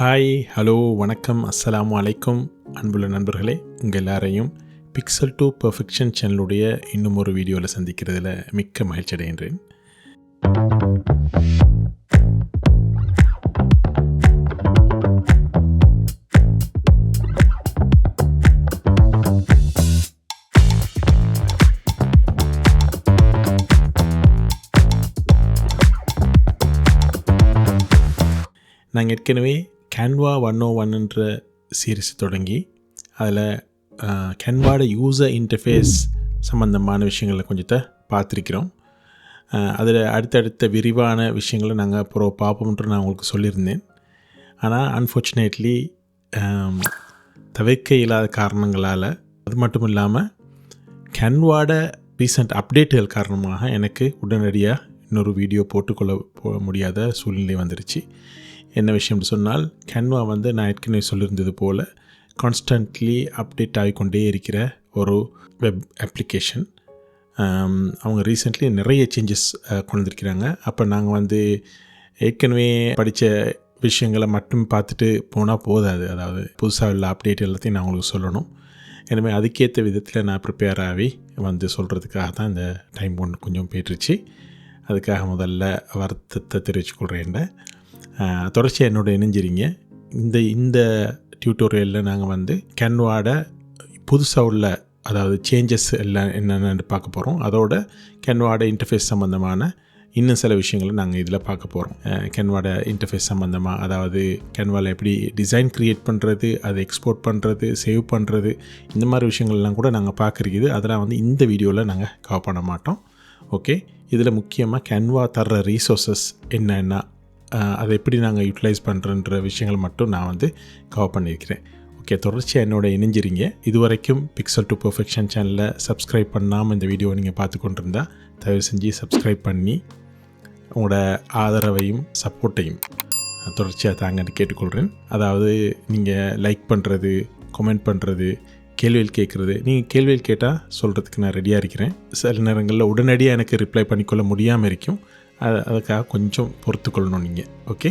Hi hello வணக்கம் அஸ்லாம் அலைக்கும். அன்புள்ள நண்பர்களே உங்கள் எல்லாரையும் பிக்சல் டூ பர்ஃபெக்ஷன் சேனலுடைய இன்னும் ஒரு வீடியோவில் சந்திக்கிறதுல மிக்க மகிழ்ச்சி அடைகின்றேன். நாங்கள் ஏற்கனவே கேன்வா ஒன் ஓ ஒன்னுன்ற சீரிஸ் தொடங்கி அதில் கேன்வாட யூசர் இன்டர்ஃபேஸ் சம்மந்தமான விஷயங்களை கொஞ்சத்தை பார்த்துருக்கிறோம். அதில் அடுத்தடுத்த விரிவான விஷயங்களை நாங்கள் அப்புறம் பார்ப்போம்ன்ற நான் உங்களுக்கு சொல்லியிருந்தேன். ஆனால் அன்ஃபார்ச்சுனேட்லி தவிர்க்க இல்லாத காரணங்களால் அது மட்டும் இல்லாமல் கேன்வாட ரீசெண்ட் அப்டேட்டுகள் காரணமாக எனக்கு உடனடியாக இன்னொரு வீடியோ போட்டுக்கொள்ள போக முடியாத சூழ்நிலை வந்துருச்சு. என்ன விஷயம்னு சொன்னால் கேன்வா வந்து நான் ஏற்கனவே சொல்லியிருந்தது போல் கான்ஸ்டன்ட்லி அப்டேட் ஆகிக்கொண்டே இருக்கிற ஒரு வெப் அப்ளிகேஷன் அவங்க ரீசெண்ட்லி நிறைய சேஞ்சஸ் கொண்டு வந்திருக்கிறாங்க அப்போ நாங்கள் வந்து ஏற்கனவே படித்த விஷயங்களை மட்டும் பார்த்துட்டு போனால் போதாது. அதாவது புதுசாக உள்ள அப்டேட் எல்லாத்தையும் நான் உங்களுக்கு சொல்லணும். எனவே அதுக்கேற்ற விதத்தில் நான் ப்ரிப்பேர் ஆகி வந்து சொல்கிறதுக்காக தான் இந்த டைம் ஒன்று கொஞ்சம் போயிட்டுருச்சு அதுக்காக முதல்ல வருத்தத்தை தெரிவிச்சுக்கொள்கிறேன் தொடர்ச்சியாக என்னோட இணைஞ்சிரிங்க. இந்த இந்த டியூட்டோரியலில் நாங்கள் வந்து கேன்வாட புதுசாக உள்ள அதாவது சேஞ்சஸ் எல்லாம் என்னென்னு பார்க்க போகிறோம் அதோட கேன்வாட இன்டர்ஃபேஸ் சம்மந்தமான இன்னும் சில விஷயங்களை நாங்கள் இதில் பார்க்க போகிறோம் கேன்வாட இன்டர்ஃபேஸ் சம்மந்தமாக அதாவது கேன்வாவில் எப்படி டிசைன் க்ரியேட் பண்ணுறது அதை எக்ஸ்போர்ட் பண்ணுறது சேவ் பண்ணுறது இந்த மாதிரி விஷயங்கள்லாம் கூட நாங்கள் பார்க்குறது அதெல்லாம் வந்து இந்த வீடியோவில் நாங்கள் கவர் பண்ண மாட்டோம். ஓகே இதில் முக்கியமாக கேன்வா தர்ற ரீசோர்ஸஸ் என்னென்ன அதை எப்படி நாங்கள் யூட்டிலைஸ் பண்ணுறன்ற விஷயங்கள் மட்டும் நான் வந்து கவர் பண்ணியிருக்கிறேன். ஓகே தொடர்ச்சியாக என்னோட இணைஞ்சிருங்க. இது வரைக்கும் பிக்சல் டு பர்ஃபெக்ஷன் சேனலில் சப்ஸ்கிரைப் பண்ணாமல் இந்த வீடியோவை நீங்கள் பார்த்து கொண்டிருந்தால் தயவு செஞ்சு சப்ஸ்கிரைப் பண்ணி உங்களோட ஆதரவையும் சப்போர்ட்டையும் தொடர்ச்சியாக தாங்கன்னு கேட்டுக்கொள்கிறேன் அதாவது நீங்கள் லைக் பண்ணுறது கமெண்ட் பண்ணுறது கேள்விகள் கேட்குறது நீங்கள் கேள்விகள் கேட்டால் சொல்கிறதுக்கு நான் ரெடியாக இருக்கிறேன். சில நேரங்களில் உடனடியாக எனக்கு ரிப்ளை பண்ணிக்கொள்ள முடியாமல் இருக்கும். அது அதுக்காக கொஞ்சம் பொறுத்துக்கொள்ளணும் நீங்கள் ஓகே?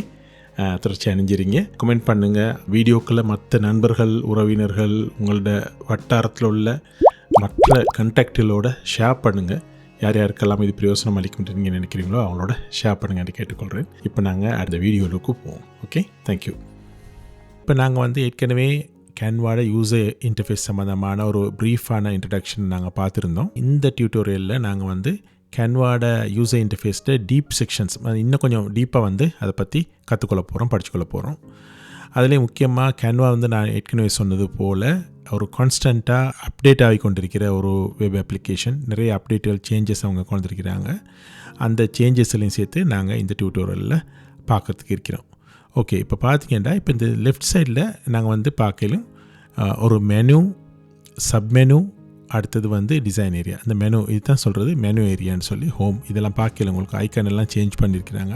தொடர்ச்சி அணிஞ்சிருங்க. கமெண்ட் பண்ணுங்கள் வீடியோக்களை மற்ற நண்பர்கள் உறவினர்கள் உங்களோட வட்டாரத்தில் உள்ள மற்ற கண்டாக்டுகளோட ஷேர் பண்ணுங்கள் யார் யாருக்கெல்லாம் இது பிரயோசனம் அளிக்கும் நீங்கள் நினைக்கிறீங்களோ அவங்களோட ஷேர் பண்ணுங்கன்னு கேட்டுக்கொள்கிறேன் இப்போ நாங்கள் அடுத்த வீடியோவுக்கு போவோம். ஓகே? தேங்க்யூ இப்போ நாங்கள் வந்து ஏற்கனவே கேன்வாட யூசர் இன்டர்ஃபேஸ் சம்மந்தமான ஒரு ப்ரீஃபான இன்ட்ரடக்ஷன் நாங்கள் பார்த்துருந்தோம். இந்த டியூட்டோரியலில் நாங்கள் வந்து கேன்வாட யூசர் இன்டர்ஃபேஸில் டீப் செக்ஷன்ஸ் இன்னும் கொஞ்சம் டீப்பாக வந்து அதை பற்றி கற்றுக்கொள்ள போகிறோம் படிச்சுக்கொள்ள போகிறோம் அதுலேயும் முக்கியமாக கேன்வா வந்து நான் ஏற்கனவே சொன்னது போல் ஒரு கான்ஸ்டண்ட்டாக அப்டேட் ஆகி கொண்டிருக்கிற ஒரு வெப் அப்ளிகேஷன் நிறைய அப்டேட்டுகள் சேஞ்சஸ் அவங்க கொண்டிருக்கிறாங்க. அந்த சேஞ்சஸ்லையும் சேர்த்து நாங்கள் இந்த டியூட்டோரியலில் பார்க்குறதுக்கு இருக்கிறோம். ஓகே இப்போ பார்த்தீங்கன்னா இப்போ இந்த லெஃப்ட் சைடில் நாங்கள் வந்து பார்க்கலும் ஒரு மெனு சப்மெனு அடுத்தது வந்து டிசைன் ஏரியா அந்த மெனு இதுதான் சொல்கிறது மெனு ஏரியான்னு சொல்லி ஹோம் இதெல்லாம் பார்க்கல உங்களுக்கு. ஐக்கான் எல்லாம் சேஞ்ச் பண்ணியிருக்கிறாங்க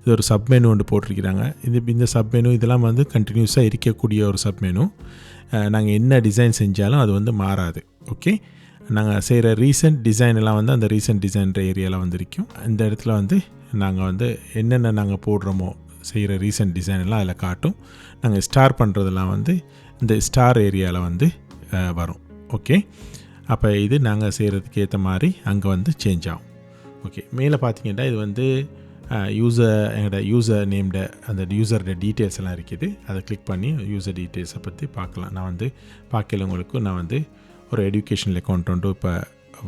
இது ஒரு சப் மெனு ஒன்று போட்டிருக்கிறாங்க. இந்த இந்த சப் மெனு இதெல்லாம் வந்து கண்டினியூஸாக இருக்கக்கூடிய ஒரு சப் மெனு நாங்கள் என்ன டிசைன் செஞ்சாலும் அது வந்து மாறாது. ஓகே நாங்கள் செய்கிற ரீசெண்ட் டிசைன் எல்லாம் வந்து அந்த ரீசெண்ட் டிசைன்ற ஏரியாவில் வந்திருக்கும். இந்த இடத்துல வந்து நாங்கள் வந்து என்னென்ன நாங்கள் போடுறோமோ செய்கிற ரீசெண்ட் டிசைன் எல்லாம் அதில் காட்டும். நாங்கள் ஸ்டார் பண்ணுறதெல்லாம் வந்து இந்த ஸ்டார் ஏரியாவில் வந்து வரும். ஓகே அப்போ இது நாங்கள் செய்கிறதுக்கு ஏற்ற மாதிரி அங்கே வந்து சேஞ்ச் ஆகும். ஓகே மேலே பார்த்தீங்கன்னா இது வந்து யூசர் எங்களோட யூசர் நேம்ட அந்த யூசரோட டீட்டெயில்ஸ் எல்லாம் இருக்குது. அதை கிளிக் பண்ணி யூசர் டீட்டெயில்ஸை பற்றி பார்க்கலாம் நான் வந்து பார்க்கலவங்களுக்கும் நான் வந்து ஒரு எடுக்கேஷனல் அக்கௌண்ட் வந்து இப்போ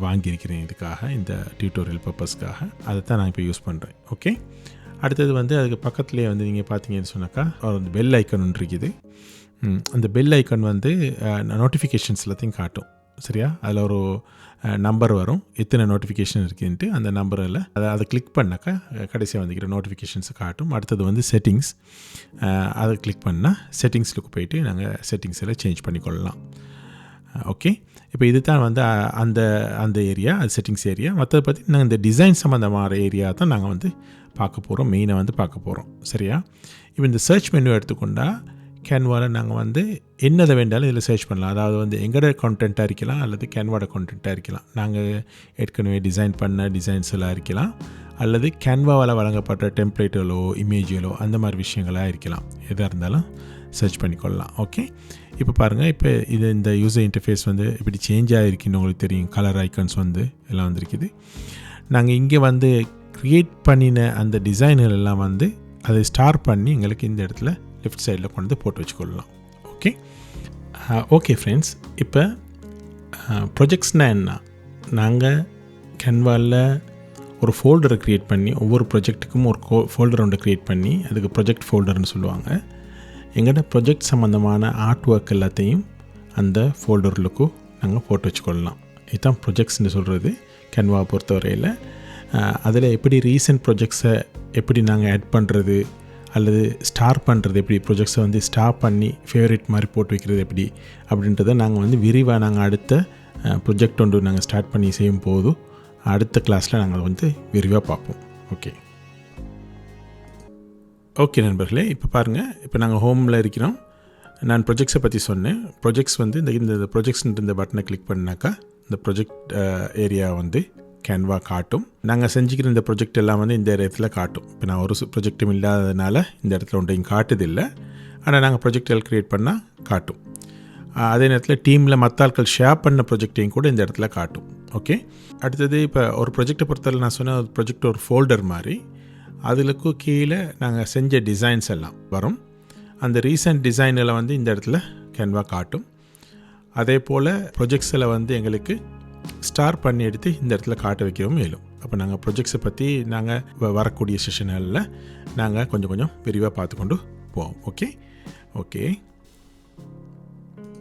வாங்கியிருக்கிறேன் இதுக்காக இந்த டியூட்டோரியல் பர்பஸ்க்காக அதை தான் நான் இப்போ யூஸ் பண்ணுறேன் ஓகே அடுத்தது வந்து அதுக்கு பக்கத்துலேயே வந்து நீங்கள் பார்த்தீங்கன்னு சொன்னாக்கா ஒரு பெல் ஐக்கன் ஒன்று இருக்குது. அந்த பெல் ஐக்கன் வந்து நோட்டிஃபிகேஷன்ஸ் எல்லாத்தையும் காட்டும். சரியா? அதில் ஒரு நம்பர் வரும். எத்தனை நோட்டிஃபிகேஷன் இருக்குதுன்ட்டு அந்த நம்பரில் அதை அதை கிளிக் பண்ணாக்கா கடைசியாக வந்துக்கிற நோட்டிஃபிகேஷன்ஸை காட்டும். அடுத்தது வந்து செட்டிங்ஸ் அதை கிளிக் பண்ணால் செட்டிங்ஸ்லுக்கு போயிட்டு நாங்கள் செட்டிங்ஸில் சேஞ்ச் பண்ணிக்கொள்ளலாம். ஓகே இப்போ இது தான் வந்து அந்த அந்த ஏரியா அது செட்டிங்ஸ் ஏரியா மற்றதை பற்றி நாங்கள் இந்த டிசைன் சம்மந்தமான ஏரியா தான் நாங்கள் வந்து பார்க்க போகிறோம் மெயினாக வந்து பார்க்க போகிறோம் சரியா? இப்போ இந்த சர்ச் மெனு எடுத்துக்கொண்டால் கேன்வாவில் நாங்கள் வந்து என்னதை வேண்டாலும் இதில் சர்ச் பண்ணலாம். அதாவது வந்து எங்களோட கான்டென்ட்டாக இருக்கலாம் அல்லது கேன்வாட கான்டென்ட்டாக இருக்கலாம். நாங்கள் ஏற்கனவே டிசைன் பண்ண டிசைன்ஸ் எல்லாம் இருக்கலாம் அல்லது கேன்வாவால் வழங்கப்பட்ட டெம்ப்ளேட்டுகளோ இமேஜுகளோ அந்த மாதிரி விஷயங்களாக இருக்கலாம். எதாக இருந்தாலும் சர்ச் பண்ணிக்கொள்ளலாம். ஓகே இப்போ பாருங்கள் இப்போ இது இந்த யூசர் இன்டர்ஃபேஸ் வந்து இப்படி சேஞ்ச் ஆகிருக்குன்னு உங்களுக்கு தெரியும். கலர் ஐக்கன்ஸ் வந்து எல்லாம் வந்திருக்குது. நாங்கள் இங்கே வந்து க்ரியேட் பண்ணின அந்த டிசைன்கள் எல்லாம் வந்து அதை ஸ்டார் பண்ணி எங்களுக்கு இந்த இடத்துல லெஃப்ட் சைடில் கொண்டு வந்து போட்டு வச்சுக்கொள்ளலாம். ஓகே ஓகே ஃப்ரெண்ட்ஸ் இப்போ ப்ரொஜெக்ட்ஸ்னால் என்ன? நாங்கள் கென்வாலில் ஒரு ஃபோல்டரை க்ரியேட் பண்ணி ஒவ்வொரு ப்ரொஜெக்ட்டுக்கும் ஒரு கோ ஃபோல்டர் ஒன்று க்ரியேட் பண்ணி அதுக்கு ப்ரொஜெக்ட் ஃபோல்டர்னு சொல்லுவாங்க. எங்கள்கிட்ட ப்ரொஜெக்ட் சம்மந்தமான ஆர்ட் ஒர்க் எல்லாத்தையும் அந்த ஃபோல்டர்களுக்கும் நாங்கள் போட்டு வச்சுக்கொள்ளலாம். இதுதான் ப்ரொஜெக்ட்ஸ்னு சொல்கிறது கென்வா பொறுத்தவரையில். Uh, அதில் எப்படி ரீசெண்ட் ப்ரொஜெக்ட்ஸை எப்படி நாங்கள் ஆட் பண்ணுறது அல்லது ஸ்டார் பண்ணுறது எப்படி? ப்ரொஜெக்ட்ஸை வந்து ஸ்டாப் பண்ணி ஃபேவரட் மாதிரி போட்டு வைக்கிறது எப்படி? அப்படின்றத நாங்கள் வந்து விரிவாக நாங்கள் அடுத்த ப்ரொஜெக்ட் ஒன்று நாங்கள் ஸ்டார்ட் பண்ணி செய்யும் போது அடுத்த கிளாஸில் நாங்கள் வந்து விரிவாக பார்ப்போம். ஓகே ஓகே நண்பர்களே இப்போ பாருங்கள் இப்போ நாங்கள் ஹோமில் இருக்கிறோம். நான் ப்ரொஜெக்ட்ஸை பற்றி சொன்னேன். ப்ரொஜெக்ட்ஸ் வந்து இந்த இந்த ப்ரொஜெக்ட்ஸ்ன்ற இந்த பட்டனை கிளிக் பண்ணாக்கா இந்த ப்ரொஜெக்ட் ஏரியா வந்து கேன்வா காட்டும். நாங்கள் செஞ்சுக்கிற இந்த ப்ரொஜெக்ட் எல்லாம் வந்து இந்த இடத்துல காட்டும். இப்போ நான் ஒரு ப்ரொஜெக்டும் இல்லாததுனால இந்த இடத்துல ஒன்றையும் காட்டுதில்லை. ஆனால் நாங்கள் ப்ரொஜெக்டுகள் க்ரியேட் பண்ணால் காட்டும். அதே நேரத்தில் டீமில் மற்ற ஆட்கள் ஷேர் பண்ண ப்ரொஜெக்டையும் கூட இந்த இடத்துல காட்டும். ஓகே அடுத்தது இப்போ ஒரு ப்ரொஜெக்டை பொறுத்தவரை நான் சொன்ன ஒரு ப்ரொஜெக்ட் ஒரு ஃபோல்டர் மாதிரி அதுக்கு கீழே நாங்கள் செஞ்ச டிசைன்ஸ் எல்லாம் வரும். அந்த ரீசன்ட் டிசைனில் வந்து இந்த இடத்துல கேன்வா காட்டும். அதே போல் ப்ரொஜெக்ட்ஸில் வந்து எங்களுக்கு ஸ்டார் பண்ணி எடுத்து இந்த இடத்துல காட்ட வைக்கவும் இயலும். அப்போ நாங்கள் ப்ரொஜெக்ட்ஸை பற்றி நாங்கள் வரக்கூடிய செஷன்களில் நாங்கள் கொஞ்சம் கொஞ்சம் விரிவாக பார்த்துக்கொண்டு போவோம். ஓகே ஓகே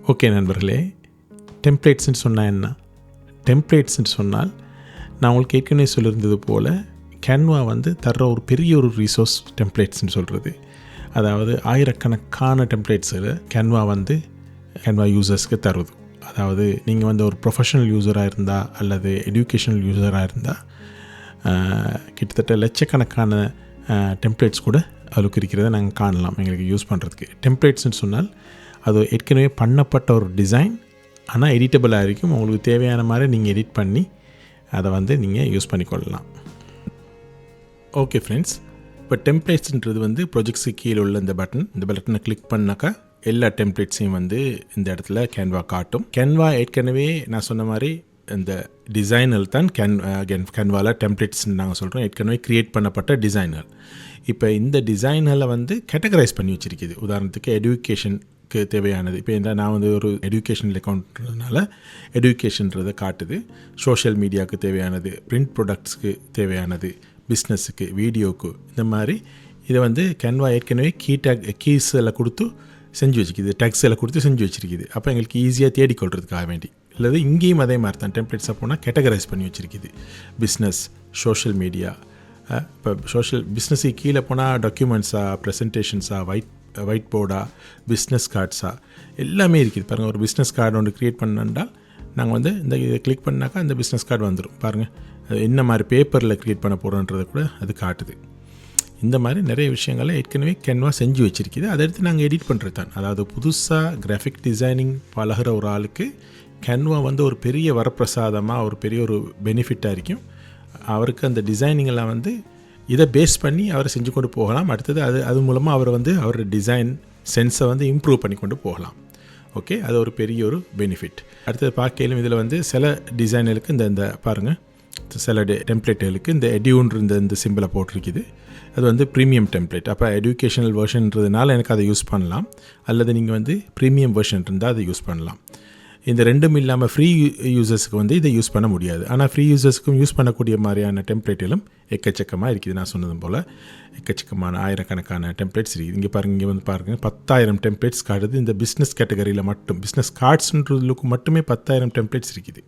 ஓகே நண்பர்களே. டெம்ப்ளேட்ஸ்ன்னு சொன்னால் என்ன? டெம்ப்ளேட்ஸ்ன்னு சொன்னால் நான் உங்களுக்கு ஏற்கனவே சொல்லியிருந்தது போல் கேன்வா வந்து தர்ற ஒரு பெரிய ஒரு ரிசோர்ஸ் டெம்ப்ளேட்ஸ்னு சொல்கிறது அதாவது ஆயிரக்கணக்கான டெம்ப்ளேட்ஸில் கேன்வா வந்து கேன்வா யூசர்ஸ்க்கு தருவது. அதாவது நீங்கள் வந்து ஒரு ப்ரொஃபஷனல் யூஸராக இருந்தால் அல்லது எஜுகேஷனல் யூஸராக இருந்தால் கிட்டத்தட்ட லட்சக்கணக்கான டெம்ப்ளேட்ஸ் கூட அதுக்கு இருக்கிறத நாங்கள் காணலாம் எங்களுக்கு யூஸ் பண்ணுறதுக்கு டெம்ப்ளேட்ஸ்னு சொன்னால் அது ஏற்கனவே பண்ணப்பட்ட ஒரு டிசைன் ஆனால் எடிட்டபிளாக இருக்கும். உங்களுக்கு தேவையான மாதிரி நீங்கள் எடிட் பண்ணி அதை வந்து நீங்கள் யூஸ் பண்ணிக்கொள்ளலாம். ஓகே ஃப்ரெண்ட்ஸ் இப்போ டெம்ப்ளேட்ஸ்ன்றது வந்து ப்ரொஜெக்ட்ஸுக்கு கீழே உள்ள இந்த பட்டன் இந்த பட்டனை கிளிக் பண்ணாக்கா எல்லா டெம்ப்ளேட்ஸையும் வந்து இந்த இடத்துல கேன்வா காட்டும். கேன்வா ஏற்கனவே நான் சொன்ன மாதிரி இந்த டிசைனர் தான் கேன் கேன்வாவில் டெம்ப்ளேட்ஸ்னு நாங்கள் சொல்கிறோம் ஏற்கனவே க்ரியேட் பண்ணப்பட்ட டிசைனர் இப்போ இந்த டிசைனில் வந்து கேட்டகரைஸ் பண்ணி வச்சுருக்குது. உதாரணத்துக்கு எடுக்கேஷனுக்கு தேவையானது. இப்போ இந்த நான் வந்து ஒரு எடுக்கேஷனல் அக்கௌண்ட்னால எடுக்கேஷன்றதை காட்டுது. சோஷியல் மீடியாவுக்கு தேவையானது பிரிண்ட் ப்ராடக்ட்ஸ்க்கு தேவையானது பிஸ்னஸுக்கு வீடியோக்கு இந்த மாதிரி இதை வந்து கேன்வா ஏற்கனவே கீ டேக் கீஸ் எல்லாம் கொடுத்து செஞ்சு வச்சுக்கிது டேக்ஸ் எல்லாம் கொடுத்து செஞ்சு வச்சுருக்குது. அப்போ எங்களுக்கு ஈஸியாக தேடிக்கொள்றதுக்காக வேண்டி. இல்லது இங்கேயும் அதே மாதிரி தான் டெம்ப்ளேட்ஸாக போனால் கேட்டகரைஸ் பண்ணி வச்சுருக்குது. பிஸ்னஸ் சோஷியல் மீடியா இப்போ சோஷியல் பிஸ்னஸுக்கு கீழே போனால் டாக்குமெண்ட்ஸாக ப்ரெசன்டேஷன்ஸாக ஒயிட் ஒயிட் போர்டாக பிஸ்னஸ் கார்ட்ஸாக எல்லாமே இருக்குது. பாருங்கள் ஒரு பிஸ்னஸ் கார்டு ஒன்று க்ரியேட் பண்ணால் நாங்கள் வந்து இந்த இதை கிளிக் பண்ணாக்கா அந்த பிஸ்னஸ் கார்டு வந்துடும் பாருங்கள் என்ன மாதிரி பேப்பரில் க்ரியேட் பண்ண போகிறோன்றதை கூட அது காட்டுது. இந்த மாதிரி நிறைய விஷயங்களை ஏற்கனவே கேன்வா செஞ்சு வச்சுருக்குது. அதை எடுத்து நாங்கள் எடிட் பண்ணுறது தான். அதாவது புதுசாக கிராஃபிக் டிசைனிங் பழகிற ஒரு ஆளுக்கு கேன்வா வந்து ஒரு பெரிய வரப்பிரசாதமாக ஒரு பெரிய ஒரு பெனிஃபிட்டாக இருக்கும். அவருக்கு அந்த டிசைனிங்கெல்லாம் வந்து இதை பேஸ் பண்ணி அவரை செஞ்சு கொண்டு போகலாம். அடுத்தது அது அது மூலமாக அவர் வந்து அவரோட டிசைன் சென்ஸை வந்து இம்ப்ரூவ் பண்ணி கொண்டு போகலாம். ஓகே அது ஒரு பெரிய ஒரு பெனிஃபிட் அடுத்தது பார்க்கையிலும் இதில் வந்து சில டிசைனுகளுக்கு இந்த இந்த பாருங்கள் சில டெம்ப்ளேட்டுகளுக்கு இந்த எடியூன்ற இந்த இந்த சிம்பிளை போட்டிருக்குது. அது வந்து ப்ரீமியம் டெம்ப்ளேட் அப்போ எஜுகேஷனல் வேர்ஷன்றதுனால எனக்கு அதை யூஸ் பண்ணலாம். அல்லது நீங்கள் வந்து ப்ரீமியம் வேர்ஷன் இருந்தால் அதை யூஸ் பண்ணலாம். இந்த ரெண்டும் இல்லாமல் ஃப்ரீ யூசர்ஸுக்கு வந்து இதை யூஸ் பண்ண முடியாது. ஆனால் ஃப்ரீ யூசர்ஸுக்கும் யூஸ் பண்ணக்கூடிய மாதிரியான டெம்ப்ளேட்டிலும் எக்கச்சக்கமாக இருக்குது. நான் சொன்னது போல் எக்கச்சக்கமான ஆயிரக்கணக்கான டெம்ப்ளேட்ஸ் இருக்குது. இங்கே பாருங்கள் இங்கே வந்து பாருங்கள் பத்தாயிரம் டெம்ப்ளேட்ஸ் காட்டுது. இந்த பிஸ்னஸ் கேட்டகரியில் மட்டும் பிஸ்னஸ் கார்ட்ஸ்ன்றதுக்கு மட்டுமே பத்தாயிரம் டெம்ப்ளேட்ஸ் இருக்குது.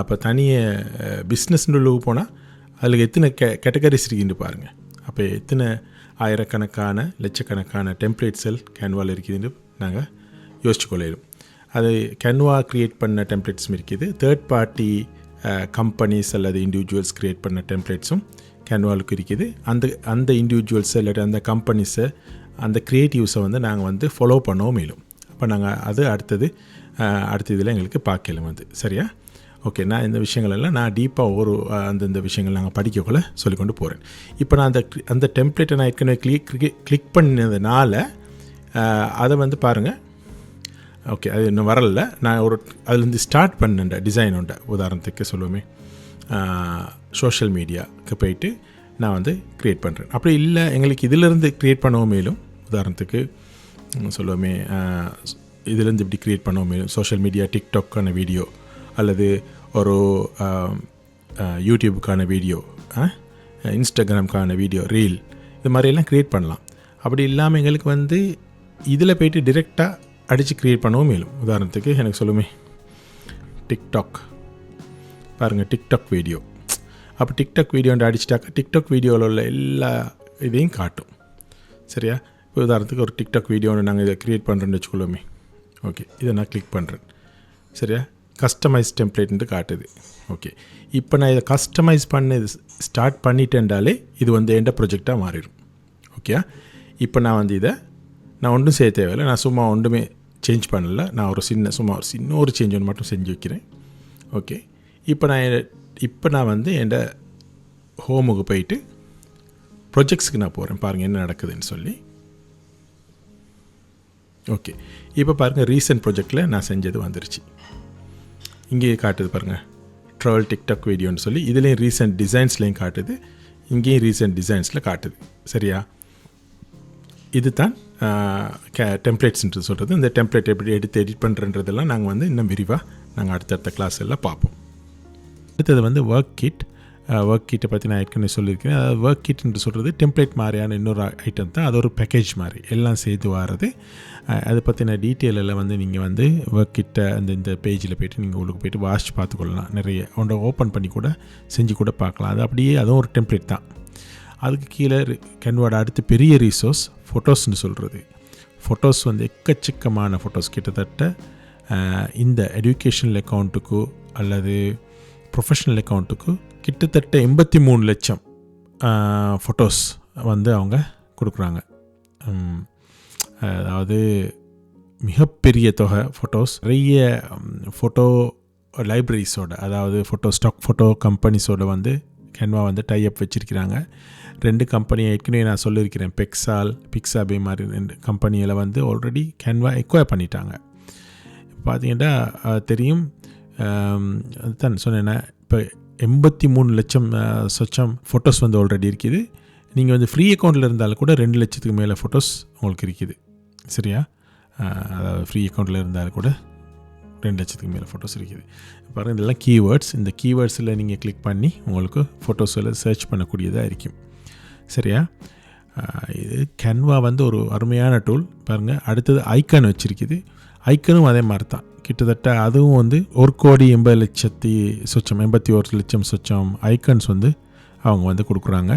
அப்போ தனிய பிஸ்னஸ்ன்றதுக்கு போனால் அதில் எத்தனை கே கேட்டகரிஸ் இருக்குன்னு பாருங்கள் அப்போ எத்தனை ஆயிரக்கணக்கான லட்சக்கணக்கான டெம்ப்ளேட்ஸல் கேன்வாவில் இருக்குதுன்னு நாங்கள் யோசிச்சு கொள்ளையிடும் அது கேன்வா க்ரியேட் பண்ண டெம்ப்ளேட்ஸும் இருக்குது. தேர்ட் பார்ட்டி கம்பெனிஸ் அல்லது இண்டிவிஜுவல்ஸ் க்ரியேட் பண்ண டெம்ப்ளேட்ஸும் கேன்வாலுக்கு இருக்குது. அந்த அந்த இண்டிவிஜுவல்ஸை இல்லாட்டி அந்த கம்பெனிஸை அந்த க்ரியேட்டிவ்ஸை வந்து நாங்கள் வந்து ஃபாலோ பண்ணவும் மேலும் அப்போ நாங்கள் அது அடுத்தது அடுத்த இதில் எங்களுக்கு பார்க்கலாம் வந்து சரியா? ஓகே நான் இந்த விஷயங்கள் எல்லாம் நான் டீப்பாக ஒரு அந்தந்த விஷயங்கள் நாங்கள் படிக்கக்குள்ள சொல்லிக்கொண்டு போகிறேன் இப்போ நான் அந்த அந்த டெம்ப்ளேட்டை நான் ஏற்கனவே கிளிக் கிளிக் பண்ணதுனால அதை வந்து பாருங்கள் ஓகே அது இன்னும் வரல. நான் ஒரு அதுலேருந்து ஸ்டார்ட் பண்ணேன் டிசைன் உண்ட. உதாரணத்துக்கு சொல்லுவோமே. சோஷியல் மீடியாவுக்கு போயிட்டு நான் வந்து க்ரியேட் பண்ணுறேன் அப்படி இல்லை எங்களுக்கு இதிலிருந்து க்ரியேட் பண்ணவும் மேலும். உதாரணத்துக்கு சொல்லுவோமே இதுலேருந்து இப்படி க்ரியேட் பண்ணவும் மேலும். சோஷியல் மீடியா டிக்டாக்கான வீடியோ அல்லது ஒரு யூடியூபுக்கான வீடியோ இன்ஸ்டாகிராம்க்கான வீடியோ ரீல் இது மாதிரியெல்லாம் க்ரியேட் பண்ணலாம். அப்படி இல்லாமல் எங்களுக்கு வந்து இதில் போயிட்டு டிரெக்டாக அடித்து க்ரியேட் பண்ணவும் மேலும். உதாரணத்துக்கு எனக்கு சொல்லுமே டிக்டாக் பாருங்கள் டிக்டாக் வீடியோ அப்போ டிக்டாக் வீடியோன்ற அடிச்சிட்டாக்கா டிக்டாக் வீடியோவில் உள்ள எல்லா இதையும் காட்டும். சரியா? இப்போ உதாரணத்துக்கு ஒரு டிக்டாக் வீடியோ ஒன்று நாங்கள் இதை க்ரியேட் பண்ணுறோன்னு வச்சுக்கொள்ளுமே. ஓகே இதை நான் கிளிக் பண்ணுறேன் சரியா? கஸ்டமைஸ் டெம்ப்ளேட்ன்ட்டு காட்டுது. ஓகே இப்போ நான் இதை கஸ்டமைஸ் பண்ண ஸ்டார்ட் பண்ணிட்டேன்டாலே இது வந்து எந்த ப்ரொஜெக்டாக மாறிடும் ஓகே இப்போ நான் வந்து இதை நான் ஒன்றும் செய்ய தேவையில்லை. நான் சும்மா ஒன்றுமே சேஞ்ச் பண்ணல. நான் ஒரு சின்ன சும்மா ஒரு சின்ன ஒரு சேஞ்ச் ஒன்று மட்டும் செஞ்சு வைக்கிறேன். ஓகே இப்போ நான் இப்போ நான் வந்து என் ஹோமுக்கு போயிட்டு ப்ரொஜெக்ட்ஸுக்கு நான் போகிறேன் பாருங்கள் என்ன நடக்குதுன்னு சொல்லி. ஓகே இப்போ பாருங்கள் ரீசன்ட் ப்ரொஜெக்டில் நான் செஞ்சது வந்துருச்சு. இங்கேயே காட்டுது பாருங்கள் ட்ராவல் டிக்டாக் வீடியோன்னு சொல்லி இதுலேயும் ரீசெண்ட் டிசைன்ஸ்லேயும் காட்டுது. இங்கேயும் ரீசெண்ட் டிசைன்ஸில் காட்டுது. சரியா? இது தான் கே டெம்ப்ளேட்ஸ்ன்றது சொல்கிறது இந்த டெம்ப்ளேட் எப்படி எடுத்து எடிட் பண்ணுறன்றதெல்லாம் நாங்கள் வந்து இன்னும் விரிவாக நாங்கள் அடுத்தடுத்த கிளாஸ் எல்லாம் பார்ப்போம். அடுத்தது வந்து ஒர்க் கிட் ஒர்க் கிட்டை பற்றி நான் ஏற்கனவே சொல்லியிருக்கேன். அதாவது ஒர்க் கீட்டுன்னு சொல்கிறது டெம்ப்ளேட் மாதிரியான இன்னொரு ஐட்டம் தான். அது ஒரு பேக்கேஜ் மாதிரி. எல்லாம் சேர்த்து வர்றது அதை பற்றின டீட்டெயில் எல்லாம் வந்து நீங்கள் வந்து ஒர்க் கிட்ட அந்த இந்த பேஜில் போய்ட்டு நீங்கள் உங்களுக்கு போய்ட்டு வாஷ் பார்த்துக்கொள்ளலாம். நிறைய ஒன்றை ஓப்பன் பண்ணி கூட செஞ்சு கூட பார்க்கலாம். அது அப்படியே அதுவும் ஒரு டெம்ப்ளேட் தான். அதுக்கு கீழே கேன்வாட அடுத்து பெரிய ரிசோர்ஸ் ஃபோட்டோஸ்னு சொல்கிறது ஃபோட்டோஸ் வந்து எக்கச்சக்கமான ஃபோட்டோஸ் கிட்டத்தட்ட இந்த எஜுகேஷனல் அக்கௌண்ட்டுக்கோ அல்லது ப்ரொஃபஷனல் அக்கௌண்ட்டுக்கு கிட்டத்தட்ட எண்பத்தி மூணு லட்சம் ஃபோட்டோஸ் வந்து அவங்க கொடுக்குறாங்க. அதாவது மிகப்பெரிய தொகை ஃபோட்டோஸ் நிறைய ஃபோட்டோ லைப்ரரிஸோட அதாவது ஃபோட்டோ ஸ்டாக் ஃபோட்டோ கம்பெனிஸோட வந்து கேன்வா வந்து டைப் வச்சுருக்கிறாங்க. ரெண்டு கம்பெனியை ஏற்கனவே நான் சொல்லியிருக்கிறேன். பெக்ஸால் பிக்ஸாபே மாதிரி ரெண்டு கம்பெனியில் வந்து ஆல்ரெடி கேன்வா எக்வயர் பண்ணிட்டாங்க. பார்த்தீங்கன்னா தெரியும். தான் அதுதான் சொன்னேன்னா இப்போ எண்பத்தி மூணு லட்சம் சொச்சம் ஃபோட்டோஸ் வந்து ஆல்ரெடி இருக்குது. நீங்கள் வந்து ஃப்ரீ அக்கௌண்ட்டில் இருந்தாலும் கூட ரெண்டு லட்சத்துக்கு மேலே ஃபோட்டோஸ் உங்களுக்கு இருக்குது. சரியா? அதாவது ஃப்ரீ அக்கௌண்ட்டில் இருந்தாலும் கூட ரெண்டு லட்சத்துக்கு மேலே ஃபோட்டோஸ் இருக்குது. பாருங்கள் இதெல்லாம் கீவேர்ட்ஸ் இந்த கீவேர்ட்ஸில் நீங்கள் கிளிக் பண்ணி உங்களுக்கு ஃபோட்டோஸில் சர்ச் பண்ணக்கூடியதாக இருக்கும். சரியா? இது கேன்வா வந்து ஒரு அருமையான டூல் பாருங்கள் அடுத்தது ஐக்கான் வச்சுருக்குது. ஐக்கனும் அதே மாதிரி தான். கிட்டத்தட்ட அதுவும் வந்து ஒரு கோடி எண்பது லட்சத்தி சொச்சம் எண்பத்தி ஒரு லட்சம் சொச்சம் ஐக்கன்ஸ் வந்து அவங்க வந்து கொடுக்குறாங்க.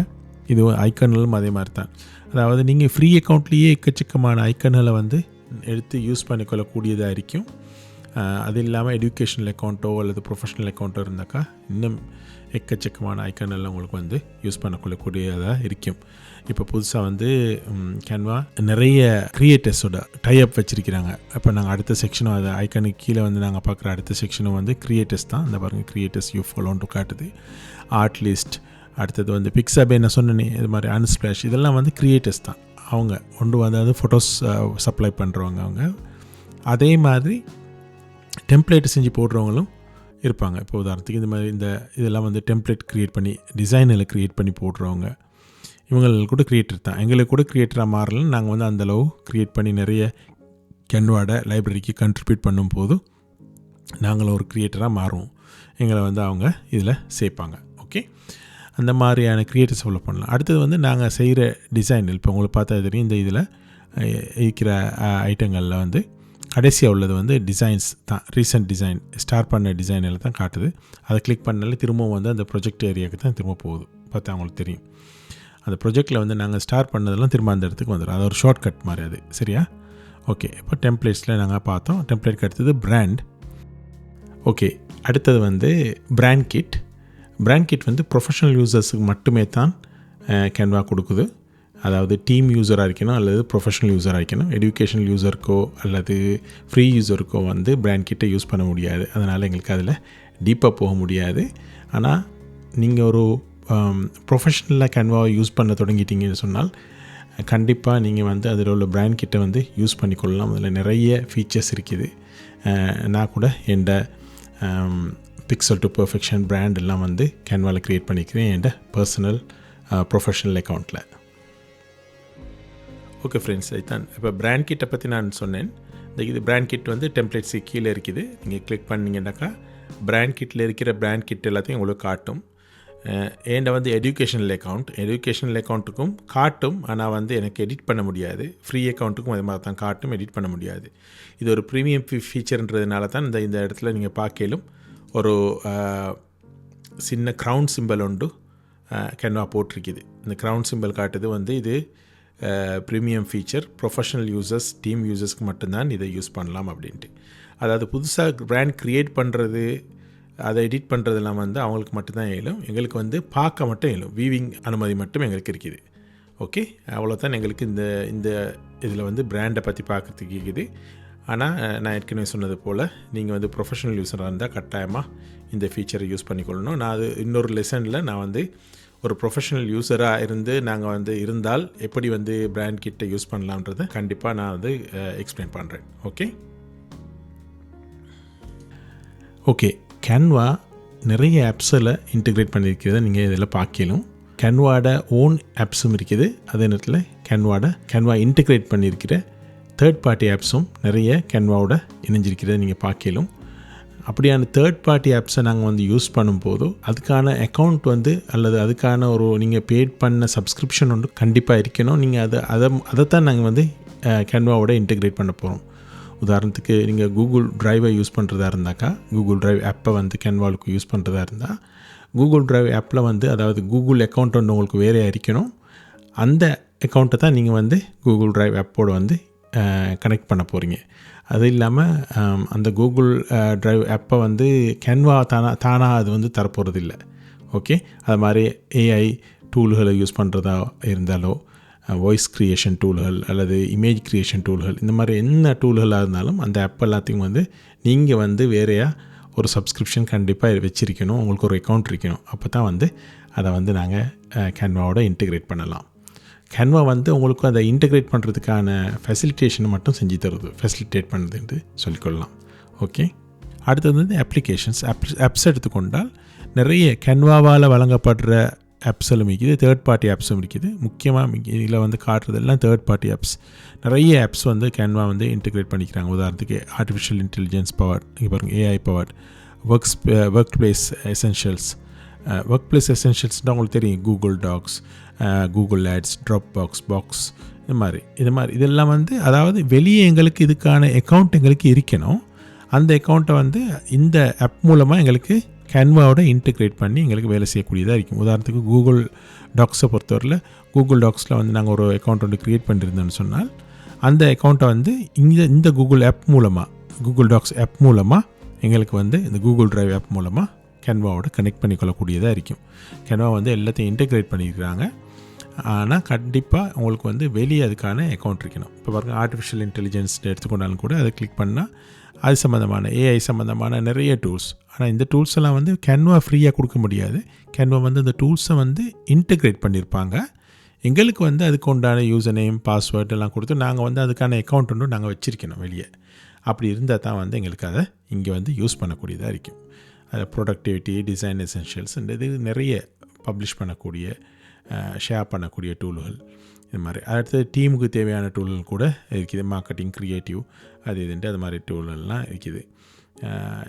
இது ஐக்கன்களும் அதே மாதிரி தான் அதாவது நீங்கள் ஃப்ரீ அக்கௌண்ட்லேயே எக்கச்சக்கமான ஐக்கன்களை வந்து எடுத்து யூஸ் பண்ணிக்கொள்ளக்கூடியதாக இருக்கும். அது இல்லாமல் எஜுகேஷனல் அக்கௌண்ட்டோ அல்லது ப்ரொஃபஷனல் அக்கௌண்ட்டோ இருந்தாக்கா இன்னும் எக்கச்சக்கமான ஐக்கன் எல்லாம் உங்களுக்கு வந்து யூஸ் பண்ணக்கொள்ளக்கூடியதாக இருக்கும். இப்போ புதுசாக வந்து கேன்வா நிறைய க்ரியேட்டர்ஸோட டைப் வச்சுருக்கிறாங்க. இப்போ நாங்கள் அடுத்த செக்ஷனும் அது ஐக்கனுக்கு கீழே வந்து நாங்கள் பார்க்குற அடுத்த செக்ஷனும் வந்து க்ரியேட்டர்ஸ் தான். அந்த பாருங்கள் க்ரியேட்டர்ஸ் யூ ஃபாலோன்ட்டு காட்டுது. ஆர்ட் லிஸ்ட் அடுத்தது வந்து பிக்ஸாபே என்ன சொன்னேனே இது மாதிரி அன்ஸ்பிளாஷ் இதெல்லாம் வந்து க்ரியேட்டர்ஸ் தான். அவங்க கொண்டு வந்தாது ஃபோட்டோஸ் சப்ளை பண்ணுறவங்க அவங்க. அதே மாதிரி டெம்ப்ளேட் செஞ்சு போடுறவங்களும் இருப்பாங்க. இப்போ உதாரணத்துக்கு இந்த மாதிரி இந்த இதெல்லாம் வந்து டெம்ப்ளேட் க்ரியேட் பண்ணி டிசைனில் க்ரியேட் பண்ணி போடுறவங்க இவங்களுக்கு கூட க்ரியேட்டர் தான். எங்களுக்கு கூட க்ரியேட்டராக மாறலன்னு நாங்கள் வந்து அந்தளவு க்ரியேட் பண்ணி நிறைய கென்வாடை லைப்ரரிக்கு கண்ட்ரிபியூட் பண்ணும்போது நாங்களும் ஒரு க்ரியேட்டராக மாறுவோம். எங்களை வந்து அவங்க இதில் சேர்ப்பாங்க. ஓகே அந்த மாதிரியான க்ரியேட்டர்ஸ் ஃபாலோ பண்ணலாம். அடுத்தது வந்து நாங்கள் செய்கிற டிசைன் இப்போ உங்களுக்கு பார்த்தா தெரியும் இந்த இதில் இருக்கிற ஐட்டங்களில் வந்து கடைசியாக உள்ளது வந்து டிசைன்ஸ் தான் ரீசெண்ட் டிசைன் ஸ்டார்ட் பண்ண டிசைனில் தான் காட்டுது. அதை கிளிக் பண்ணாலே திரும்பவும் வந்து அந்த ப்ரொஜெக்ட் ஏரியாவுக்கு தான் திரும்ப போகுது. பார்த்தா அவங்களுக்கு தெரியும். அந்த ப்ரொஜெக்டில் வந்து நாங்கள் ஸ்டார்ட் பண்ணதெல்லாம் திரும்ப அந்த இடத்துக்கு வந்துடும் அது ஒரு ஷார்ட்கட் மாதிரி அது. சரியா? ஓகே இப்போ டெம்ப்ளேட்ஸில் நாங்கள் பார்த்தோம். டெம்ப்ளேட்க்கு அடுத்தது பிராண்ட் ஓகே அடுத்தது வந்து பிராண்ட் கிட் பிராண்ட் கிட் வந்து ப்ரொஃபஷனல் யூசர்ஸுக்கு மட்டுமே தான் கேன்வா கொடுக்குது. அதாவது டீம் யூஸராக இருக்கணும் அல்லது ப்ரொஃபஷனல் யூஸராக இருக்கணும். எஜுகேஷனல் யூஸருக்கோ அல்லது ஃப்ரீ யூஸருக்கோ வந்து பிராண்ட் கிட்டே யூஸ் பண்ண முடியாது. அதனால் எங்களுக்கு அதில் டீப்பாக போக முடியாது. ஆனால் நீங்கள் ஒரு ப்ரொஃபஷ்னலாக கன்வாவை யூஸ் பண்ண தொடங்கிட்டீங்கன்னு சொன்னால் கண்டிப்பாக நீங்கள் வந்து அதில் உள்ள பிராண்ட் கிட்ட வந்து யூஸ் பண்ணிக்கொள்ளலாம். அதில் நிறைய ஃபீச்சர்ஸ் இருக்குது. நான் கூட என்ட பிக்சல் டு பர்ஃபெக்ஷன் பிராண்ட் எல்லாம் வந்து கேன்வாவில் க்ரியேட் பண்ணிக்கிறேன். என்ட பர்சனல் ப்ரொஃபஷனல் அக்கௌண்ட்டில் ஓகே ஃப்ரெண்ட்ஸ் இதுதான் இப்போ பிராண்ட் கிட்டை பற்றி நான் சொன்னேன். இந்த இது பிராண்ட் கிட் வந்து டெம்ப்ளேட்ஸு கீழே இருக்குது. நீங்கள் கிளிக் பண்ணிங்கன்னாக்கா பிராண்ட் கிட்டில் இருக்கிற பிராண்ட் கிட் எல்லாத்தையும் உங்களுக்கு காட்டும். ஏண்ட வந்து எஜுகேஷனல் அக்கௌண்ட் எஜுகேஷனல் அக்கௌண்ட்டுக்கும் காட்டும். ஆனால் வந்து எனக்கு எடிட் பண்ண முடியாது. ஃப்ரீ அக்கௌண்ட்டுக்கும் அதே மாதிரி தான் காட்டும். எடிட் பண்ண முடியாது. இது ஒரு ப்ரீமியம் ஃபீச்சர்ன்றதுனால தான் இந்த இந்த இடத்துல நீங்கள் பார்க்கலும் ஒரு சின்ன க்ரௌண்ட் சிம்பல் உண்டு கென்வா போட்டிருக்குது. இந்த க்ரௌண்ட் சிம்பல் காட்டுது வந்து இது premium feature professional users team யூசர்ஸ்க்கு மட்டும்தான் இதை யூஸ் பண்ணலாம் அப்படின்ட்டு. அதாவது புதுசாக ப்ராண்ட் க்ரியேட் பண்ணுறது அதை எடிட் பண்ணுறதெல்லாம் வந்து அவங்களுக்கு மட்டும்தான் இயலும் எங்களுக்கு வந்து பார்க்க மட்டும் இயலும் வீவிங் அனுமதி மட்டும் எங்களுக்கு இருக்குது. ஓகே அவ்வளோதான் எங்களுக்கு இந்த இந்த இதில் வந்து பிராண்டை பற்றி பார்க்கறதுக்கு இருக்குது. ஆனால் நான் ஏற்கனவே சொன்னது போல் நீங்கள் வந்து ப்ரொஃபஷனல் யூஸராக இருந்தால் கட்டாயமாக இந்த ஃபீச்சரை யூஸ் பண்ணிக்கொள்ளணும். நான் அது இன்னொரு லெசனில் நான் வந்து ஒரு ப்ரொஃபஷனல் யூஸராக இருந்து நாங்கள் வந்து இருந்தால் எப்படி வந்து பிராண்ட் கிட்டை யூஸ் பண்ணலான்றது கண்டிப்பாக நான் வந்து எக்ஸ்பிளைன் பண்ணுறேன் ஓகே ஓகே கேன்வா நிறைய ஆப்ஸில் இன்டிகிரேட் பண்ணியிருக்கிறத நீங்கள் இதில் பார்க்கலும். கேன்வாட ஓன் ஆப்ஸும் இருக்குது. அதே நேரத்தில் கேன்வாட கேன்வா இன்டிகிரேட் பண்ணியிருக்கிற தேர்ட் பார்ட்டி ஆப்ஸும் நிறைய கேன்வாவோட இணைஞ்சிருக்கிறத நீங்கள் பார்க்கலும். அப்படியான தேர்ட் பார்ட்டி ஆப்ஸை நாங்கள் வந்து யூஸ் பண்ணும்போது அதுக்கான அக்கௌண்ட் வந்து அல்லது அதுக்கான ஒரு நீங்கள் பேட் பண்ண சப்ஸ்கிரிப்ஷன் ஒன்று கண்டிப்பாக இருக்கணும். நீங்கள் அதை அதை அதைத்தான் நாங்கள் வந்து கேன்வாவோட இன்டெகிரேட் பண்ண போகிறோம் உதாரணத்துக்கு நீங்கள் கூகுள் ட்ரைவை யூஸ் பண்ணுறதா இருந்தாக்கா கூகுள் ட்ரைவ் ஆப்பை வந்து கேன்வாலுக்கு யூஸ் பண்ணுறதா இருந்தால் கூகுள் ட்ரைவ் ஆப்பில் வந்து அதாவது கூகுள் அக்கௌண்ட் ஒன்று உங்களுக்கு வேறையாக இருக்கணும் அந்த அக்கௌண்ட்டை தான் நீங்கள் வந்து கூகுள் ட்ரைவ் ஆப்போடு வந்து கனெக்ட் பண்ண போகிறீங்க அது இல்லாமல் அந்த கூகுள் ட்ரைவ் ஆப்பை வந்து கேன்வா தானா தானாக அது வந்து தரப்போகிறது இல்லை ஓகே அது மாதிரி ஏஐ டூல்களை யூஸ் பண்ணுறதா இருந்தாலோ வாய்ஸ் க்ரியேஷன் டூல்கள் அல்லது இமேஜ் க்ரியேஷன் டூல்கள் இந்த மாதிரி என்ன டூல்களாக இருந்தாலும் அந்த ஆப் எல்லாத்தையும் வந்து நீங்கள் வந்து வேறையாக ஒரு சப்ஸ்கிரிப்ஷன் கண்டிப்பாக வச்சுருக்கணும். உங்களுக்கு ஒரு அக்கௌண்ட் இருக்கணும். அப்போ தான் வந்து அதை வந்து நாங்கள் கேன்வாவோட இன்டிகிரேட் பண்ணலாம். கேன்வா வந்து உங்களுக்கு அதை இன்டகிரேட் பண்ணுறதுக்கான ஃபெசிலிட்டேஷனை மட்டும் செஞ்சு தருது. ஃபெசிலிட்டேட் பண்ணுதுன்ட்டு சொல்லிக்கொள்ளலாம். ஓகே அடுத்தது வந்து அப்ளிகேஷன்ஸ் ஆப் ஆப்ஸ் எடுத்துக்கொண்டால் நிறைய கேன்வாவால் வழங்கப்படுற ஆப்ஸும் இருக்குது. தேர்ட் பார்ட்டி ஆப்ஸும் இருக்குது. முக்கியமாக இதில் வந்து காட்டுறதெல்லாம் தேர்ட் பார்ட்டி ஆப்ஸ் நிறைய ஆப்ஸ் வந்து கேன்வா வந்து இன்டிகிரேட் பண்ணிக்கிறாங்க. உதாரணத்துக்கு ஆர்டிஃபிஷியல் இன்டெலிஜென்ஸ் பவர் இங்கே பாருங்கள் AI power works workplace essentials workplace எசென்ஷியல்ஸ்னால் உங்களுக்கு தெரியும். Google Docs Google Ads Dropbox box இது மாதிரி இது மாதிரி இதெல்லாம் வந்து அதாவது வெளியே எங்களுக்கு இதுக்கான அக்கௌண்ட் எங்களுக்கு இருக்கணும். அந்த அக்கௌண்ட்டை வந்து இந்த ஆப் மூலமாக எங்களுக்கு கேன்வாவோட இன்டிகிரேட் பண்ணி எங்களுக்கு வேலை செய்யக்கூடியதாக இருக்கும். உதாரணத்துக்கு கூகுள் டாக்ஸை பொறுத்தவரையில் கூகுள் டாக்ஸில் வந்து நாங்கள் ஒரு அக்கௌண்ட் ஒன்று க்ரியேட் பண்ணியிருந்தோம்னு சொன்னால் அந்த அக்கௌண்ட்டை வந்து இந்த இந்த கூகுள் ஆப் மூலமாக கூகுள் டாக்ஸ் ஆப் மூலமாக எங்களுக்கு வந்து இந்த கூகுள் ட்ரைவ் ஆப் மூலமாக கேன்வாவோட கனெக்ட் பண்ணிக்கொள்ளக்கூடியதாக இருக்கும். கேன்வா வந்து எல்லாத்தையும் இன்டெகிரேட் பண்ணியிருக்கிறாங்க ஆனால் கண்டிப்பாக உங்களுக்கு வந்து வெளியே அதுக்கான அக்கௌண்ட் இருக்கணும். இப்போ பாருங்கள் ஆர்டிஃபிஷியல் இன்டெலிஜென்ஸ் எடுத்துக்கொண்டாலும் கூட அதை கிளிக் பண்ணால் அது சம்மந்தமான ஏஐ சம்மந்தமான நிறைய டூல்ஸ் ஆனால் இந்த டூல்ஸ் எல்லாம் வந்து கேன்வா ஃப்ரீயாக கொடுக்க முடியாது. கேன்வா வந்து இந்த டூல்ஸை வந்து இன்டகிரேட் பண்ணியிருப்பாங்க எங்களுக்கு வந்து அதுக்கு உண்டான யூசர் நேம் பாஸ்வேர்ட் எல்லாம் கொடுத்து நாங்கள் வந்து அதுக்கான அக்கௌண்ட் ஒன்று நாங்கள் வச்சுருக்கணும் வெளியே. அப்படி இருந்தால் தான் வந்து எங்களுக்கு அதை இங்கே வந்து யூஸ் பண்ணக்கூடியதாக இருக்கும். அதில் ப்ரொடக்டிவிட்டி டிசைன் எசென்ஷியல்ஸ் இந்த இது நிறைய பப்ளிஷ் பண்ணக்கூடிய ஷேர் பண்ணக்கூடிய டூல்கள் இது மாதிரி. அடுத்தது டீமுக்கு தேவையான டூல்கள் கூட இருக்குது. மார்க்கெட்டிங் க்ரியேட்டிவ் அது இதுன்ட்டு அது மாதிரி டூல்கள்லாம் இருக்குது.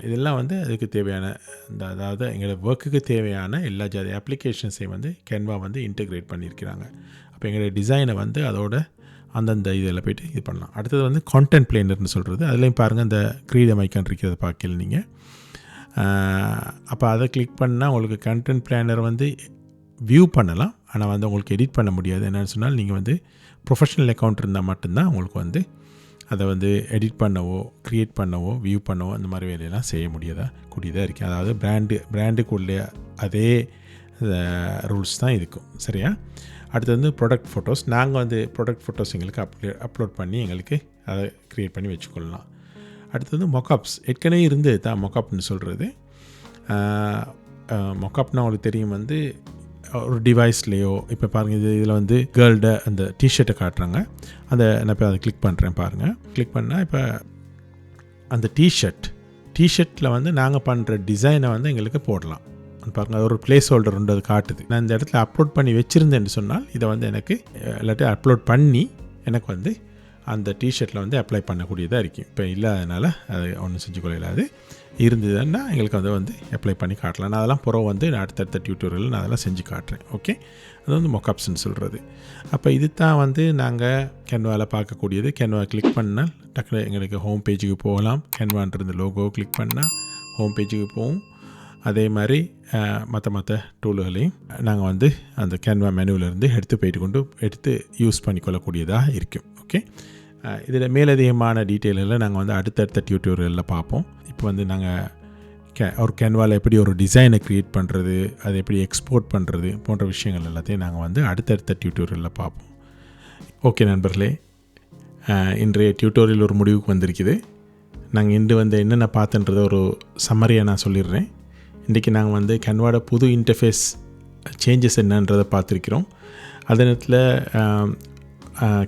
இதெல்லாம் வந்து அதுக்கு தேவையான இந்த அதாவது எங்களோட ஒர்க்குக்கு தேவையான எல்லா ஜாதி அப்ளிகேஷன்ஸையும் வந்து கேன்வா வந்து இன்டெகிரேட் பண்ணியிருக்கிறாங்க. அப்போ எங்களுடைய டிசைனை வந்து அதோட அந்தந்த இதில் போய்ட்டு இது பண்ணலாம். அடுத்தது வந்து கான்டென்ட் பிளேனர்னு சொல்கிறது அதுலேயும் பாருங்கள் இந்த கிரீடம் ஐக்கான் இருக்கிறத பார்க்கல நீங்கள் அப்போ அதை கிளிக் பண்ணால் உங்களுக்கு கண்டென்ட் பிளானர் வந்து வியூ பண்ணலாம். ஆனால் வந்து உங்களுக்கு எடிட் பண்ண முடியாது. என்னென்னு சொன்னால் நீங்கள் வந்து ப்ரொஃபஷனல் அக்கௌண்ட் இருந்தால் மட்டும்தான் உங்களுக்கு வந்து அதை வந்து எடிட் பண்ணவோ க்ரியேட் பண்ணவோ வியூ பண்ணவோ அந்த மாதிரி வேலையெல்லாம் செய்ய முடியாதா கூடியதாக இருக்குது அதாவது பிராண்டு பிராண்டுக்குள்ளே அதே ரூல்ஸ் தான் இருக்கும். சரியா? அடுத்து வந்து ப்ராடக்ட் ஃபோட்டோஸ் நாங்கள் வந்து ப்ராடக்ட் ஃபோட்டோஸ் எங்களுக்கு அப்ளே அப்லோட் பண்ணி எங்களுக்கு அதை க்ரியேட் பண்ணி வச்சுக்கொள்ளலாம். அடுத்தது மொக்கப்ஸ் ஏற்கனவே இருந்து தான் மொக்கப்னு சொல்கிறது மொக்கப்னா உங்களுக்கு தெரியும் வந்து ஒரு டிவைஸ்லேயோ இப்போ பாருங்கள் இது இதில் வந்து கேர்ள்ட அந்த டிஷர்ட்டை காட்டுறாங்க. அந்த நான் இப்போ அதை கிளிக் பண்ணுறேன் பாருங்கள் கிளிக் பண்ணால் இப்போ அந்த டிஷர்ட் டிஷர்ட்டில் வந்து நாங்கள் பண்ணுற டிசைனை வந்து எங்களுக்கு போடலாம். பாருங்கள் அது ஒரு பிளேஸ் ஹோல்டர் உண்டு அது காட்டுது. நான் இந்த இடத்துல அப்லோட் பண்ணி வச்சுருந்தேன்னு சொன்னால் இதை வந்து எனக்கு இல்லாட்டி அப்லோட் பண்ணி எனக்கு வந்து அந்த டிஷர்ட்டில் வந்து அப்ளை பண்ணக்கூடியதாக இருக்கும். இப்போ இல்லாதனால அது ஒன்றும் செஞ்சு கொள்ளாது இருந்ததுன்னா எங்களுக்கு அதை வந்து அப்ளை பண்ணி காட்டலாம். நான் அதெல்லாம் புறம் வந்து நான் அடுத்தடுத்த டியூட்டோரியல் நான் அதெல்லாம் செஞ்சு காட்டுறேன். ஓகே அது வந்து மொக்கப்ஸ்ன்னு சொல்கிறது அப்போ இது தான் வந்து நாங்கள் கென்வாவில் பார்க்கக்கூடியது. கேன்வா கிளிக் பண்ணால் டக்குனு எங்களுக்கு ஹோம் பேஜுக்கு போகலாம். கென்வான்றது லோகோ கிளிக் பண்ணால் ஹோம் பேஜுக்கு போகும். அதே மாதிரி மற்ற மற்ற டூல்களையும் நாங்கள் வந்து அந்த கேன்வா மெனுவிலேருந்து எடுத்து போயிட்டு கொண்டு எடுத்து யூஸ் பண்ணிக்கொள்ளக்கூடியதாக இருக்கும். ஓகே இதில் மேலதிகமான டீட்டெயிலில் நாங்கள் வந்து அடுத்தடுத்த டியூட்டோரியலில் பார்ப்போம். இப்போ வந்து நாங்கள் கே ஒரு கேன்வாவில் எப்படி ஒரு டிசைனை க்ரியேட் பண்ணுறது அதை எப்படி எக்ஸ்போர்ட் பண்ணுறது போன்ற விஷயங்கள் எல்லாத்தையும் நாங்கள் வந்து அடுத்தடுத்த டியூட்டோரியலில் பார்ப்போம். ஓகே நண்பர்களே இன்றைய டியூட்டோரியல் ஒரு முடிவுக்கு வந்திருக்குது. நாங்கள் இன்று வந்து என்னென்ன பார்த்துன்றத ஒரு சம்மரியாக நான் சொல்லிடுறேன். இன்றைக்கி நாங்கள் வந்து கன்வாட புது இன்டர்ஃபேஸ் சேஞ்சஸ் என்னன்றதை பார்த்துருக்கிறோம். அதே நேரத்தில்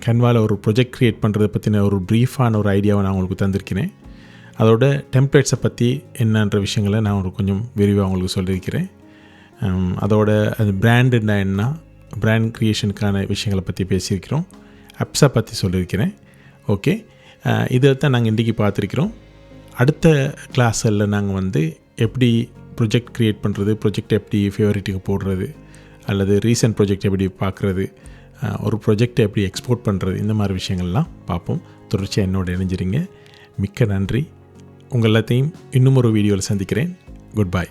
கன்வாவில் ஒரு ப்ரொஜெக்ட் க்ரியேட் பண்ணுறதை பற்றின ஒரு ப்ரீஃபான ஒரு ஐடியாவை நான் உங்களுக்கு தந்திருக்கிறேன். அதோட டெம்ப்ளேட்ஸை பற்றி என்னன்ற விஷயங்களை நான் உங்களுக்கு கொஞ்சம் விரிவாக உங்களுக்கு சொல்லியிருக்கிறேன். அதோட அது பிராண்டுன்னா என்ன பிராண்ட் க்ரியேஷனுக்கான விஷயங்களை பற்றி பேசியிருக்கிறோம். அப்ஸை பற்றி சொல்லியிருக்கிறேன். ஓகே இதை தான் நாங்கள் இன்றைக்கி பார்த்துருக்கிறோம். அடுத்த கிளாஸில் நாங்கள் வந்து எப்படி ப்ரொஜெக்ட் க்ரியேட் பண்ணுறது ப்ரொஜெக்ட் எப்படி ஃபேவரட்டுக்கு போடுறது அல்லது ரீசன்ட் ப்ரொஜெக்ட் எப்படி பார்க்குறது ஒரு ப்ரொஜெக்டை எப்படி எக்ஸ்போர்ட் பண்ணுறது இந்த மாதிரி விஷயங்கள்லாம் பார்ப்போம். தொடர்ச்சியாக என்னோட இணைஞ்சிருங்க. மிக்க நன்றி. உங்கள் எல்லாத்தையும் இன்னும் ஒரு வீடியோவில் சந்திக்கிறேன். குட் பாய்